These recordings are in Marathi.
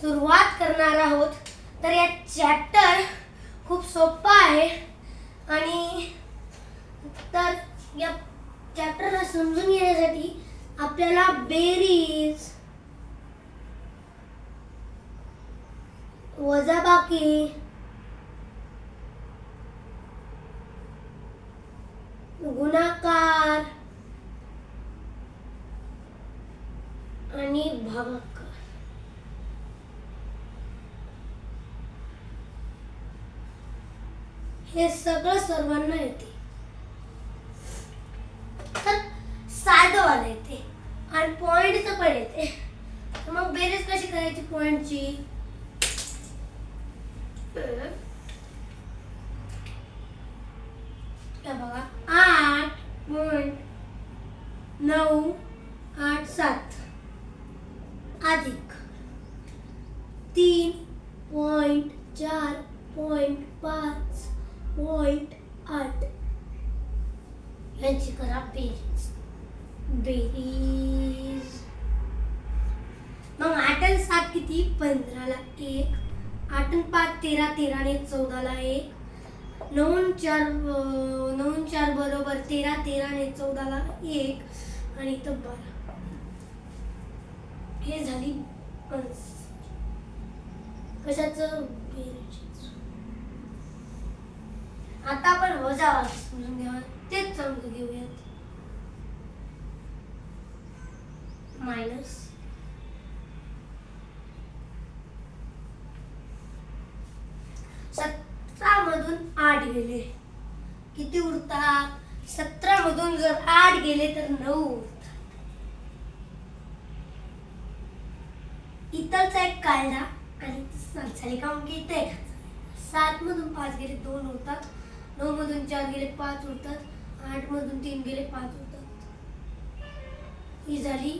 सुरुवात करणार आहोत. तर या चॅप्टर खूप सोपा आहे. आणि तर या चॅप्टरला समजून घेण्यासाठी आपल्याला बेरीज वजाबाकी गुणाकार आणि भागाकार हे सगळं सर्वांना येते. तर साधवाला येते. आणि पॉइंटचं पण येते. मग बेरीज कशी करायची पॉइंटची हे बघा आठ पॉइंट नऊ आठ सात अधिक तीन पॉइंट चार पॉइंट पाच पॉइंट आठ यांची करा बेरीज बेरीज मग आठ आणि सात किती? पंधराला एक. आठ आणि पाच तेरा तेराने चौदाला एक. नऊ चार नऊ चार बरोबर तेरा तेराने चौदाला एक. आणि तर बारा. हे झाली कशाच? कशाचं आता आपण वजा समजून घ्या तेच अंक घेऊयात. मायनस. सतरा मधून आठ गेले. किती उरतात? सतरा मधून जर आठ गेले तर नऊ उरतात. इतरचा एक काढला आणि साली झाले का इथं एक सात मधून पाच गेले दोन उरतात. नऊ मधून चार गेले पाच उरतात. आठ मधून तीन गेले पाच होतात. ही झाली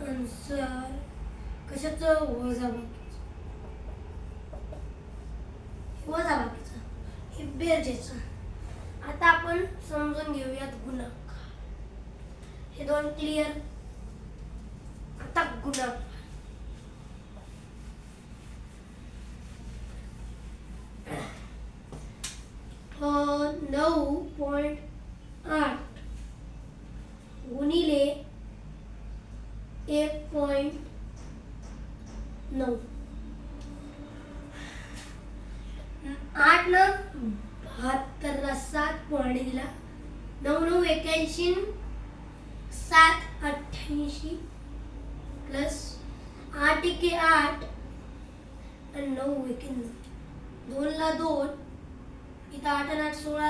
आन्सर. कशाचं? वजा बाकीचं वजा बाकीचं हे बेरजेचा. आता आपण समजून घेऊयात गुणाकार. हे दोन क्लिअर आता गुणाकार. no point at.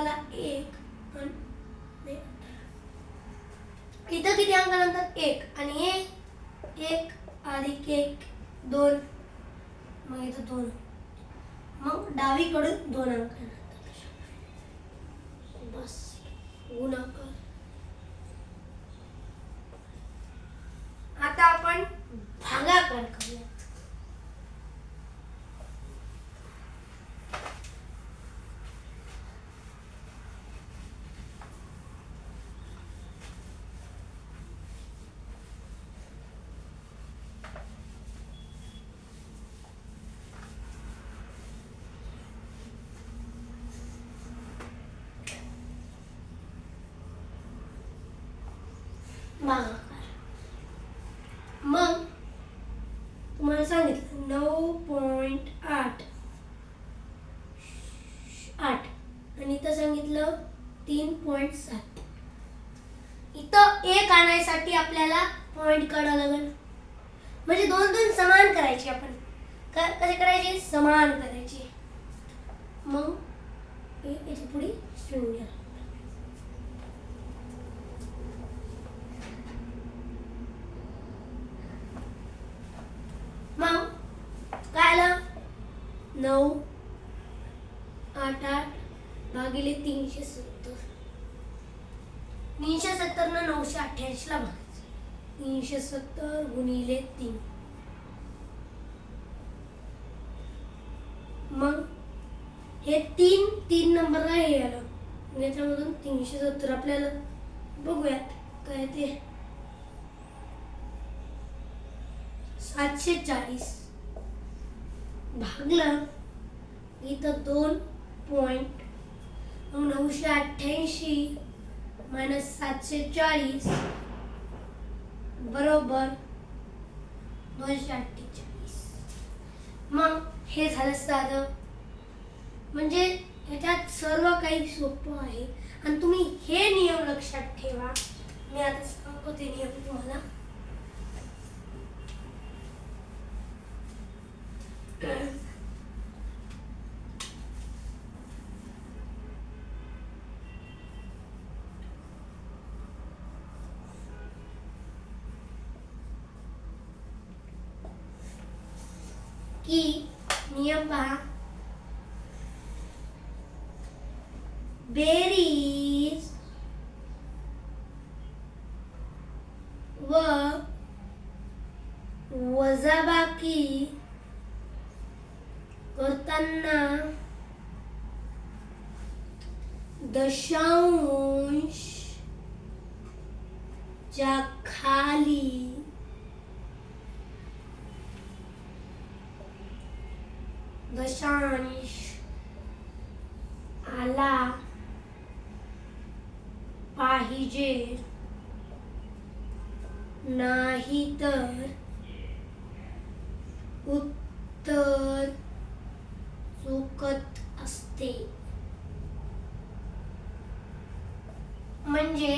आणि एक इथं किती अंकानंतर? एक. आणि हे? एक अधिक एक दोन. मग इथं दोन. मग डावीकडून दोन अंकानंतर. बस. गुणाकार आता आपण भागाकार करूया. भागाकार मग तुम्हाला सांगितलं नऊ पॉइंट आठ आठ आणि इथं सांगितलं तीन पॉइंट सात इथं एक आणायसाठी आपल्याला पॉइंट काढावं लागेल म्हणजे दोन दोन समान करायचे आपण क- कसे करायचे समान करायचे मग हे- याच्यापुढे शून्य मग काय आलं नऊ आठ आठ भागिले तीनशे सत्तर. तीनशे सत्तर ना नऊशे अठ्ठ्याऐंशी ला भागायचं. तीनशे सत्तर गुणिले तीन. मग हे तीन तीन नंबरला हे आलं. याच्यामधून तीनशे सत्तर आपल्याला बघूयात काय ते. सातशे चाळीस. भागलं इथं दोन पॉइंट मग नऊशे अठ्ठ्याऐंशी मायनस सातशे चाळीस बरोबर दोनशे अठ्ठेचाळीस. मग हे झालं साधं. म्हणजे ह्याच्यात सर्व काही सोपं आहे. आणि तुम्ही हे नियम लक्षात ठेवा. मी आता सांगतो ते नियम तुम्हाला की नियम पहा बेरीज व वजाबाकी करताना दशांश च्या खाली दशांश आला पाहिजे नाही तर उत्तर चुकत असते. म्हणजे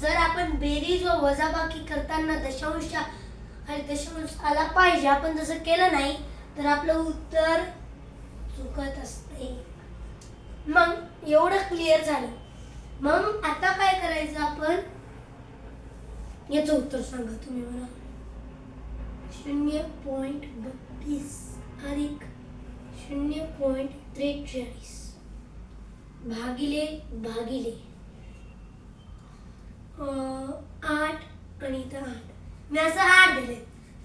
जर आपण बेरीज व वजाबाकी करताना दशांश आणि दशांश आला पाहिजे आपण जसं केलं नाही तर आपलं उत्तर चुकत असते. मग एवढं क्लिअर झालं. मग आता काय करायचं आपण? याचं उत्तर सांगा तुम्ही मला. शून्य पॉईंट बत्तीस अधिक शून्य पॉईंट त्रेचाळीस भागिले भागिले आठ आणि इथं आठ. मी असं आठ दिले.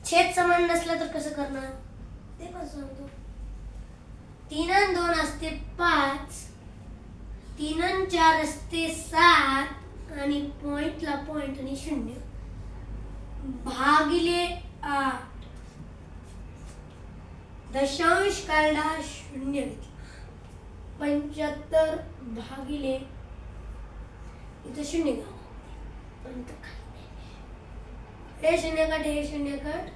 छेद समान नसलं तर कसं करणार? ते पण सांगतो. तीन दोन असते पाच तीन चार असते सात आणि पॉइंटला पॉइंट आणि शून्य. भागिले आठ दशांश काढला शून्य घेतला. पंच्याहत्तर भागिले इथं शून्य घाला हे शून्य कट हे शून्य कट.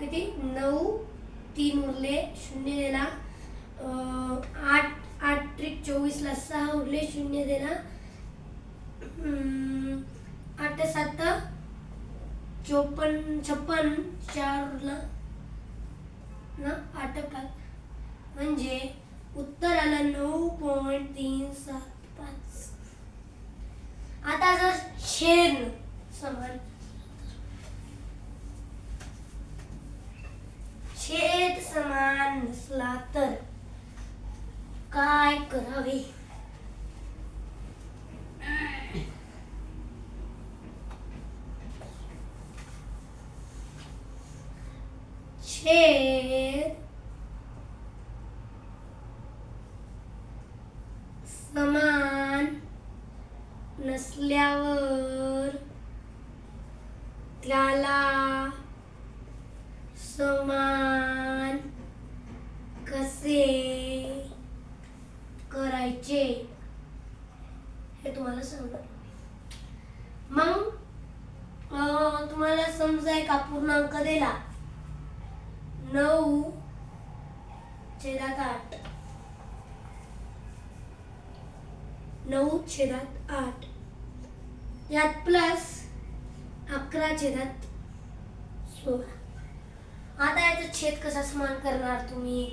किती? नऊ तीन उरले शून्य दिला आठ आठ त्रिक चोवीसला सहा उरले शून्य दिला आठ सात चोपन्न छप्पन चार ना आठ म्हणजे उत्तर आलं नऊ पॉईंट तीन सात पाच. आता जर छेद समान छेद समान नसला तर काय करावे? छेद समान नसल्यावर त्याला समान कसे करायचे हे तुम्हाला सांगणार मग अं, तुम्हाला समजा एक अपूर्णांक दिला नऊ छेदात आठ नऊ छेदात आठ. यात प्लस अकरा छेदात सोळा. आता याचा छेद कसा समान करणार तुम्ही?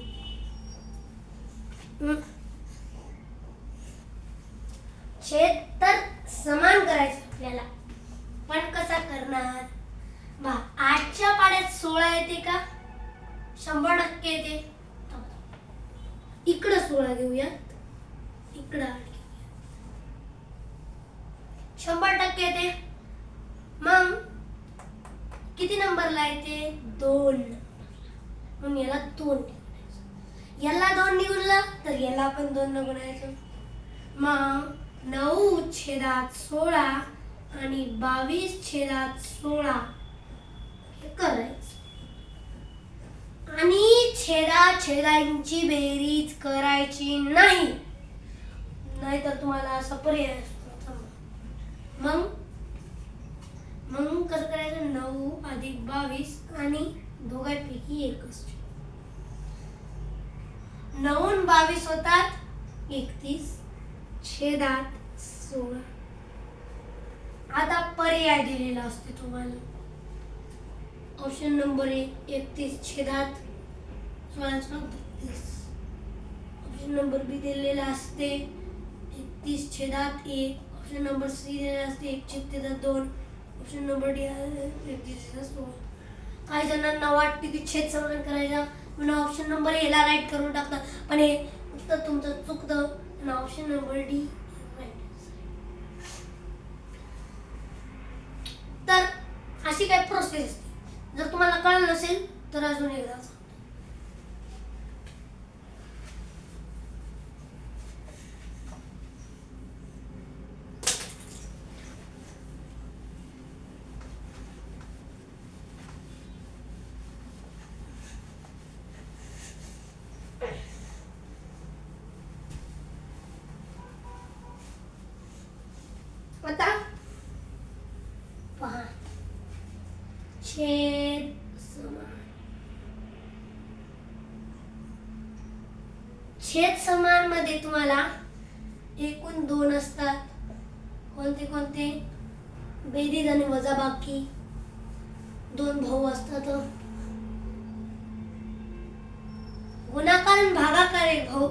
छेद तर समान करायचं आपल्याला. पण कसा करणार? बा आठच्या पाड्यात सोळा येते का? शंभर टक्के येते. इकडं सोळा घेऊयात. इकडं आठ. शंभर टक्के येते. मग किती नंबरला येते? दोन. म्हणून याला दोन. याला दोन निवडलं तर याला पण दोन न गुणायचं. मग नऊ छेदात सोळा आणि बावीस छेदात सोळा. हे करायचं. छेदा छेदांची बेरीज करायची नाही. नाहीतर तुम्हाला असा पर्याय असतो. मग? मग कसं करायचं? नऊ अधिक बावीस आणि दोघांपैकी एकच नऊ बावीस होतात एकतीस छेदात सोळा. आता पर्याय दिलेला असते तुम्हाला. ऑप्शन नंबर एक एकतीस छेदात सोळा सोळा बत्तीस. ऑप्शन नंबर बी दिलेला असते एकतीस छेदात एक. ऑप्शन नंबर सी दिलेला असते एक छेद छेदात दोन ऑप्शन नंबर डी एकतीस छेदात काही जणांना वाटते की छेद समान करायचा म्हणून ऑप्शन नंबर एला राईट करून टाकतात पण हे उत्तर तुमचं चुकतं आणि ऑप्शन नंबर डी तर अशी काही प्रोसेस असते. जर तुम्हाला कळलं नसेल तर अजून एकदा सांगतो. आता पहा. छेद समान. छेद समानमध्ये तुम्हाला एकूण दोन असतात. कोणते कोणते? बेरीज आणि वजाबाकी. दोन भाऊ असतात. गुणाकार आणि भागाकार एक भाऊ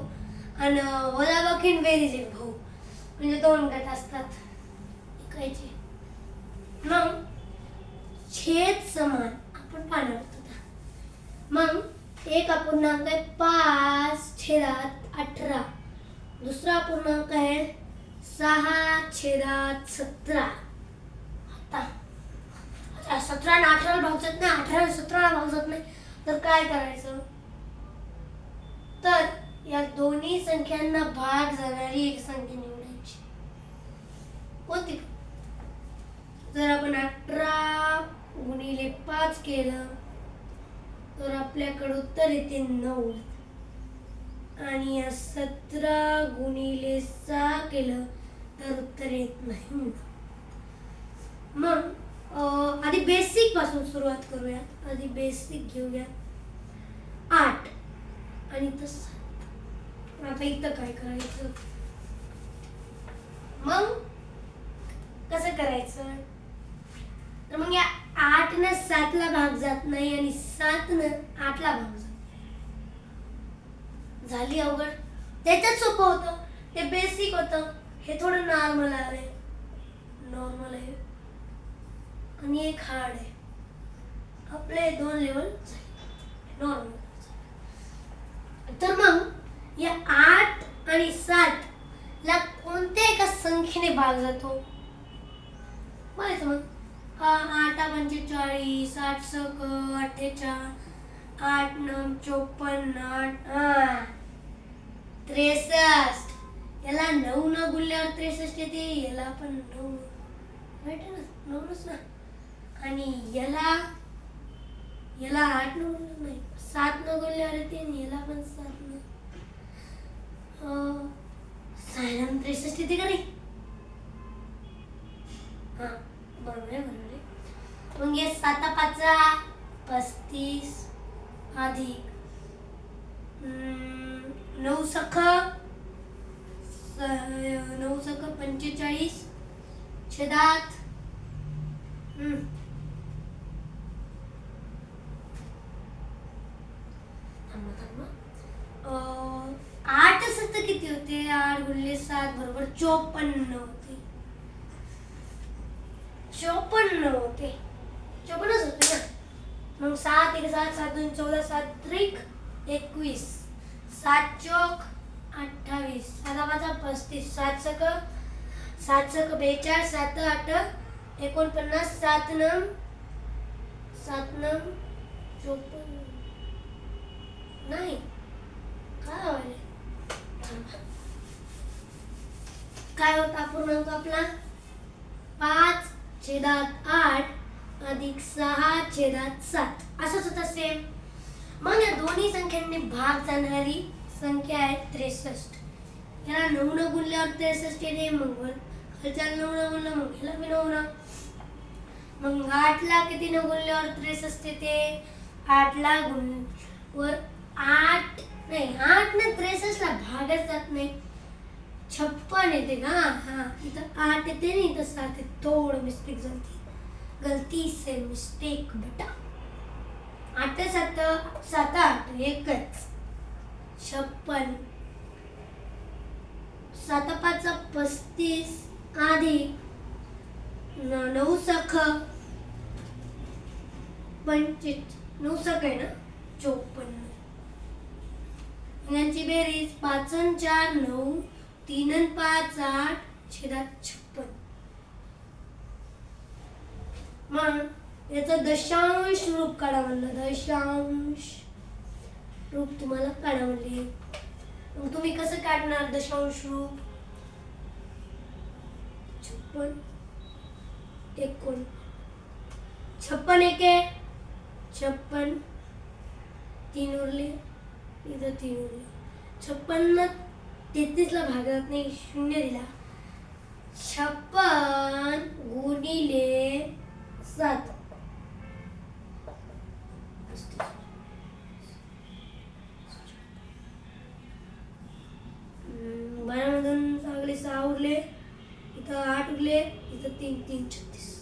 आणि वजाबाकी बेरीज एक भाऊ. म्हणजे दोन गट असतात. इकायचे मग छेद समान आपण पाण्यावर होता. मग एक अपूर्णांक आहे पाच छेदात अठरा. दुसरा अपूर्णांक आहे सहा छेदात सतरा. आता सतरा ना अठराला भागत नाही अठरा सतरा सतराला भागत नाही. तर काय करायचं? तर या दोन्ही संख्यांना भाग जाणारी एक संख्या निवडायची. कोणती? जर आपण अठरा गुणिले पाच केलं तर आपल्याकडे उत्तर येते नऊ. आणि या सतरा गुणिले सहा केलं तर उत्तर येत नाही. मग आधी बेसिकपासून सुरुवात करूया. आधी बेसिक घेऊया. आठ. आणि तस. आता इथं काय करायचं? मग कसं करायचं? तर मग या आठ न सातला भाग जात नाही आणि सात न आठला भाग जात झाली अवघड. त्याच्यात सोपं होतं. ते बेसिक होतं. हे थोडं नॉर्मल आहे. नॉर्मल आहे. आणि एक हार्ड आहे. आपले दोन लेवल नॉर्मल तर मग या आठ आणि सात ला कोणत्या एका संख्येने भाग जातो? बरं मग. म्हणजे आठ पंचेचाळीस आठ सक अठ्ठेचाळीस आठ नऊ चोपन्न आठ त्रेसष्ट. याला नऊ न गुल्ल्यावर त्रेसष्ट येते याला पण नऊ. भेट ना? नऊच ना. आणि याला याला आठ नऊ नाही सात न गुल्ल्यावर येते आणि याला पण सात न अं, सहाला न त्रेसष्ट येते का नाही हा बरोबर आहे बरोबर आहे मग हे साता पाचा पस्तीस अधिक हम्म, नऊ सख स- नऊ सख पंचेचाळीस छेदात हम्म. थांबा, थांबा. अं, आठ सत्त किती होते आठ गुणले सात बरोबर चोपन्न होते चोपन्न होते चोपन्नच होते ना मग सात एक सात सात दोन चौदा सात त्रिक एकवीस. सात चौक अठ्ठावीस. सहा पाचा पस्तीस. सात सक सात सक बेचाळीस सात आठ एकोणपन्नास सात नम सात नम चोपन्न. नाही. काय काय होता पूर्णांक आपला? पाच छेदात आठ अधिक सहा छेदात सात. असंच होतं सेम मग या दोन्ही संख्यांनी भाग जाणारी संख्या आहे त्रेसष्ट. याला नऊ न गुणल्यावर त्रेसष्ट येते मग खालच्या नऊ न गुणलं मग ह्याला बी नऊ न मग आठला किती न गुणल्यावर त्रेसष्ट येते? आठला गुण वर आठ. नाही आठ न त्रेसष्टला भागच जात नाही. छप्पन येते का? हा इथं आठ येते नाही इथं सात येते. थोडं मिस्टेक झाली गलती से मिस्टेक बेटा. आठ सात सात आठ एकच. छप्पन. सात पाच पस्तीस अधिक. नऊ सख. पंचे नऊ सख आहे ना? चोपन्न. यांची बेरीज पाच चार नऊ. तीन पाच आठ. छेदात छप्पन. मग याचं दशांश रूप काढा म्हणलं. दशांश रूप तुम्हाला काढा म्हणले. मग तुम्ही कसं काढणार दशांश रूप? छप्पन. एकोण. छप्पन एके. छप्पन. तीन उरले. इथं तीन उरले. छप्पन्न तेहतीसला भागात नाही शून्य दिला. छप्पन गुणिले सात. हम्म, बारामधून चांगले सहा उरले इथं आठ उरले इथं तीन तीन छत्तीस.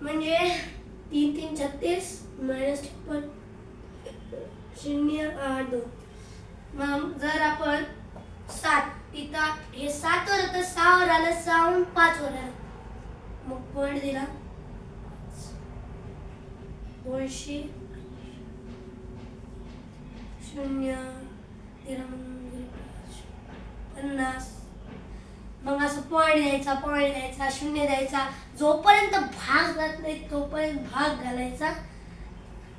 म्हणजे तीन तीन छत्तीस मायनस छप्पन शून्य आठ दोन. मग जर आपण सात इथं हे सातवर होतं सहावर आलं सहाहून पाचवर आलं मग पॉईंट दिला. दोनशे शून्य तेरा म्हणजे पन्नास. मग असं पॉईंट द्यायचा पॉईंट द्यायचा शून्य द्यायचा. जोपर्यंत भाग जात नाही तोपर्यंत भाग घालायचा.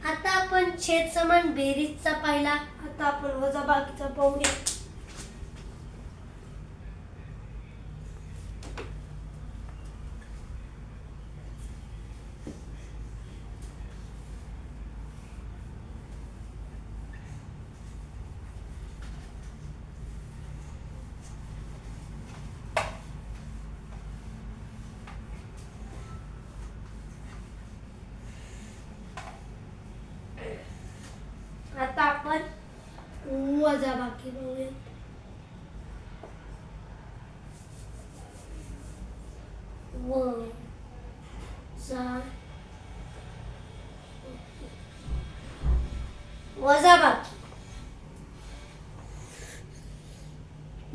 आता आपण छेद समान बेरीजचा पाहिला. आता आपण वजा बाकीचा पाहूया आता आपण वजा बाकी पाहूया व जा वजा बाकी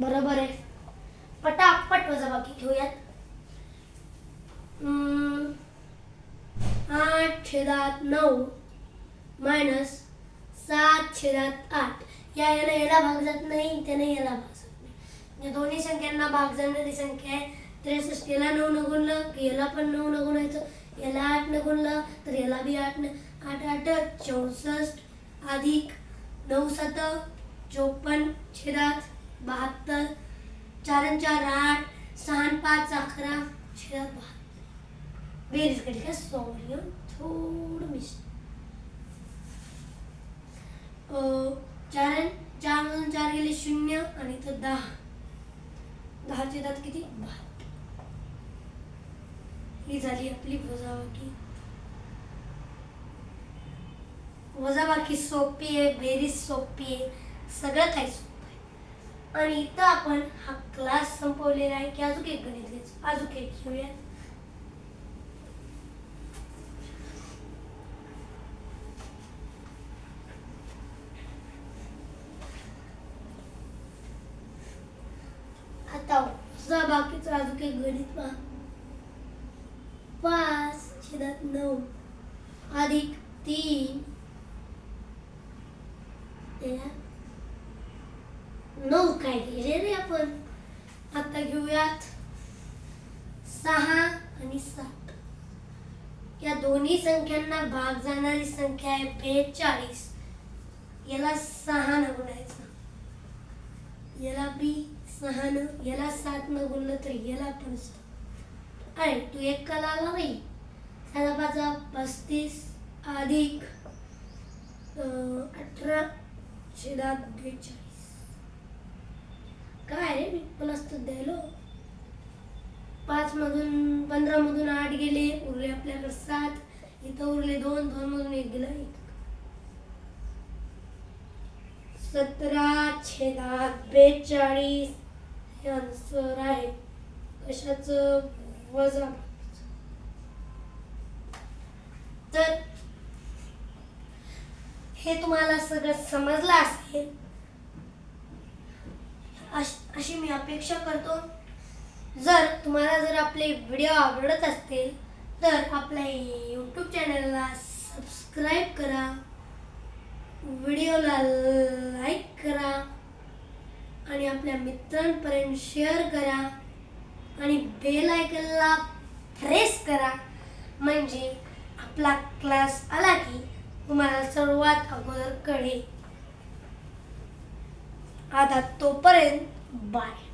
बरोबर आहे पटापट वजा बाकी घेऊयात हम्म, आठ छेदात नऊ मायनस सात छेदात आठ या याला याला भाग जात नाही त्याने याला भाग जात नाही या दोन्ही संख्यांना जाणारी संख्या आहे त्रेसष्ट याला नऊ न गुणलं की याला पण नऊ न गुणायचं याला आठ न गुणलं तर याला बी आठ न आठ आठ चौसष्ट अधिक नऊ सात चोपन्न छेदात बहात्तर चार अन चार आठ सहा पाच अकरा छेदात बहात्तर. बेरीज केली का सॉरी थोडं मिस अं, चार चार मधून चार गेले शून्य आणि तर दहा. दहाचे दात किती? ही झाली आपली वजाबाकी. वजाबाकी सोपी आहे बेरीज सोपी आहे. सगळं काही सोपं आहे. आणि इथं आपण हा क्लास संपवलेला आहे की अजून एक गणित घ्यायचं. अजून एक घेऊया आता वजा बाकीचं अजून एक गणित पहा. पाच छेदात नऊ. अधिक तीन. नऊ काय गेले रे आपण? आता घेऊयात सहा आणि सात. या दोन्ही संख्यांना भाग जाणारी संख्या आहे बेचाळीस. याला सहा न गुणायचं याला बी सहा याला सात न गुणलं तर याला पण अरे तू एक कला आला नाही साधा पाचा पस्तीस अधिक अठरा छेदात बेचाळीस. काय रे मी प्लस तर द्यायलो. पाच मधून पंधरा मधून आठ गेले उरले आपल्याकडे सात इथं उरले दोन दोन मधून एक गेला एक. सतरा छेदात बेचाळीस हे आन्सर आहे. कशाच वजा तर हे तुम्हाला सगळं समजलं असेल. अश- अशी मी अपेक्षा करतो. जर तुम्हाला जर आपले व्हिडिओ आवडत असतील तर आपल्या यूट्यूब चॅनलला सबस्क्राईब करा. व्हिडिओला लाईक करा आणि आपल्या मित्रांपर्यंत शेअर करा आणि बेल आयकनला प्रेस करा. म्हणजे आपला क्लास आला की तुम्हाला सर्वात अगोदर कळेल. आता तोपर्यंत बाय.